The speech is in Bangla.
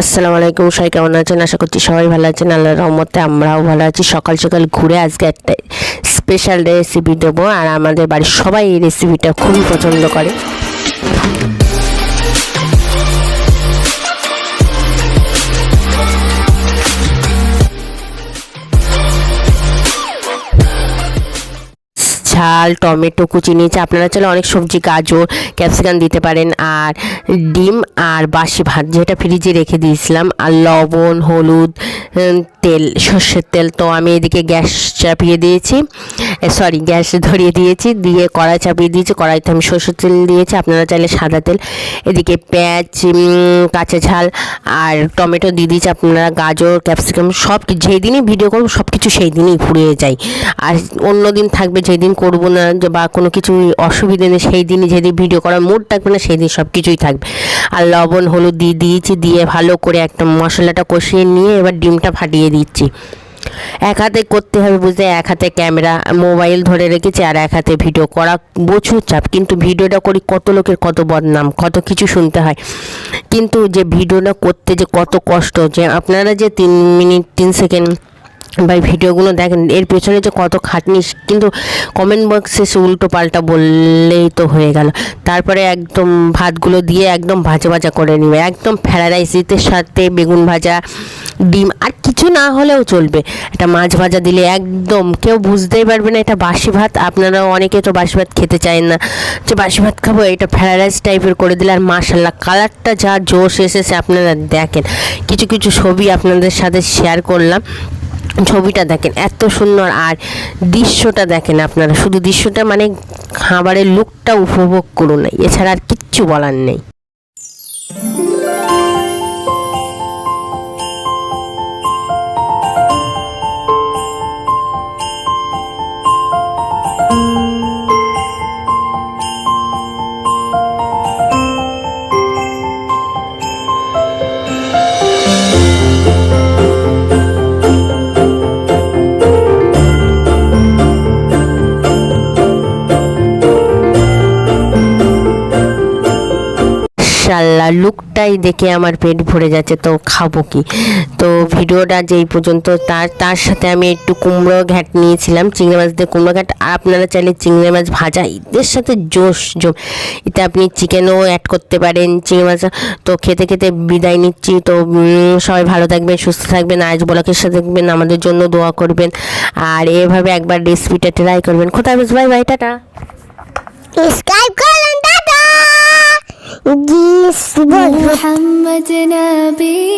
আসসালামু আলাইকুম, সবাই কেমন আছেন? আশা করছি সবাই ভালো আছেন। আল্লাহর রহমতে আমরাও ভালো আছি। সকাল সকাল ঘুরে আজকে একটা স্পেশাল রেসিপি দেবো। আর আমাদের বাড়ির সবাই এই রেসিপিটা খুবই পছন্দ করে। ঝাল, টমেটো কুচি নিয়েছে আপনারা চাইলে অনেক সবজি, গাজর, ক্যাপসিকাম দিতে পারেন। আর ডিম আর বাসি ভাত, যেটা ফ্রিজে রেখে দিয়েছিলাম। আর লবণ, হলুদ তেল, সর্ষের তেল। তো আমি এদিকে গ্যাস চাপিয়ে দিয়েছি। সরি গ্যাস ধরিয়ে দিয়েছি। দিয়ে কড়াই চাপিয়ে দিয়েছি। কড়াইতে আমি সর্ষের তেল দিয়েছি। আপনারা চাইলে সাদা তেল। এদিকে পেঁয়াজ কাঁচা ঝাল আর টমেটো দিয়ে দিয়েছি আপনারা। গাজর, ক্যাপসিকাম সব কি- যেই দিনই ভিডিও করব সব কিছু সেই দিনই ফুরিয়ে যায়। আর অন্য দিন থাকবে যেদিন করব না বা কোনো কিছু অসুবিধে নেই, সেই দিনই যেদিন ভিডিও করার মুড থাকবে না সেই দিন সব কিছুই থাকবে। আর লবণ, হলুদ দিয়ে দিয়েছি, দিয়ে ভালো করে একটা মশলাটা কষিয়ে নিয়ে এবার ডিমটা ফাটিয়ে দিচ্ছি। এক হাতে করতে হবে বুঝতে এক হাতে ক্যামেরা মোবাইল ধরে রেখেছি, আর এক হাতে ভিডিও করা প্রচুর চাপ। কিন্তু ভিডিওটা করি কত লোকের কত বদনাম, কত কিছু শুনতে হয়। কিন্তু যে ভিডিওটা করতে যে কত কষ্ট, যে আপনারা যে তিন মিনিট, তিন সেকেন্ড বা ভিডিওগুলো দেখেন, এর পেছনে যে কত খাটনি, কিন্তু কমেন্ট বক্সে সে উল্টো পাল্টা বললেই তো হয়ে গেল। তারপরে একদম ভাতগুলো দিয়ে একদম ভাজা ভাজা করে নেবে। একদম ফ্রাইড রাইসের সাথে বেগুন ভাজা, ডিম, আর কিছু না হলেও চলবে। এটা মাছ ভাজা দিলে একদম, কেউ বুঝতেই পারবে না এটা বাসি ভাত। আপনারা অনেকে তো বাসি ভাত খেতে চায় না। যে বাসি ভাত খাব, এটা ফ্রাইড রাইস টাইপের করে দিলে, আর মাশাল্লাহ কালারটা যা জোশ এসেছে, আপনারা দেখেন। কিছু কিছু ছবি আপনাদের সাথে শেয়ার করলাম। ছবিটা দেখেন, এত সুন্দর। আর দৃশ্যটা দেখেন আপনারা, শুধু দৃশ্যটা মানে খাবারের লুকটা উপভোগ করুন। এছাড়া আর কিচ্ছু বলার নেই। শাল্লা লুকটাই দেখে আমার পেট ভরে যাচ্ছে, তো খাব কি? তো ভিডিওটা যেই পর্যন্ত তার তার সাথে আমি একটু কুমড়ো ঘ্যাট নিয়েছিলাম, চিংড়ি মাছ দিয়ে কুমড়ো ঘ্যাট, আর আপনারা চাইলে চিংড়ি মাছ ভাজা, এদের সাথে জোশ জম এতে আপনি চিকেনও অ্যাড করতে পারেন, চিংড়ি মাছ, তো খেতে খেতে বিদায় নিচ্ছি। তো সবাই ভালো থাকবেন, সুস্থ থাকবেন, আজ ব্লকের সাথে থাকবেন, আমাদের জন্য দোয়া করবেন। আর এভাবে একবার রেসিপিটা ট্রাই করবেন। কোথায় বেশ বাই বাই টাটা। وقيس محمد نبي.